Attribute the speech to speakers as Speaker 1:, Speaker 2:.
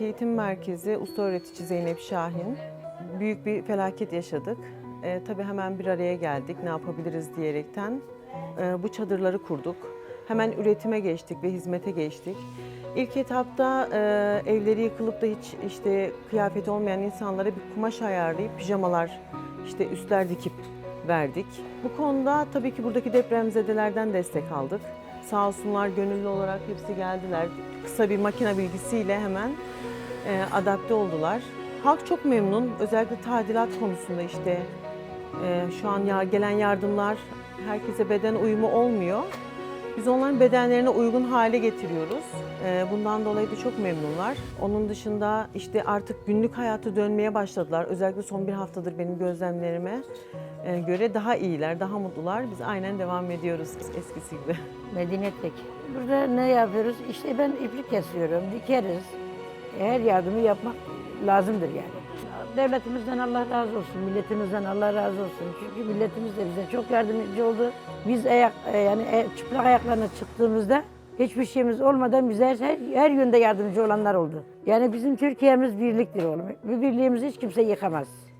Speaker 1: Eğitim Merkezi Usta Öğretici Zeynep Şahin. Büyük bir felaket yaşadık. Ee, tabii hemen bir araya geldik ne yapabiliriz diyerekten. Ee, bu çadırları kurduk. Hemen üretime geçtik ve hizmete geçtik. İlk etapta e, evleri yıkılıp da hiç işte kıyafeti olmayan insanlara bir kumaş ayarlayıp pijamalar, işte üstler dikip verdik. Bu konuda tabii ki buradaki depremzedelerden destek aldık. Sağ olsunlar gönüllü olarak hepsi geldiler. Kısa bir makine bilgisiyle hemen e, adapte oldular. Halk çok memnun. Özellikle tadilat konusunda işte e, şu an ya, gelen yardımlar herkese beden uyumu olmuyor. Biz onların bedenlerine uygun hale getiriyoruz. E, bundan dolayı da çok memnunlar. Onun dışında işte artık günlük hayatı dönmeye başladılar. Özellikle son bir haftadır benim gözlemlerime e, göre daha iyiler, daha mutlular. Biz aynen devam ediyoruz eskisi gibi.
Speaker 2: Medeniyet Bek. Burada ne yapıyoruz? İşte ben iplik kesiyorum, dikeriz. Her yardımı yapmak lazımdır yani. Devletimizden Allah razı olsun, milletimizden Allah razı olsun. Çünkü milletimiz de bize çok yardımcı oldu. Biz ayak, e, yani e, çıplak ayaklarına çıktığımızda hiçbir şeyimiz olmadan bize her, her, yönde yardımcı olanlar oldu. Yani bizim Türkiye'miz birliktir oğlum. Bu birliğimizi hiç kimse yıkamaz.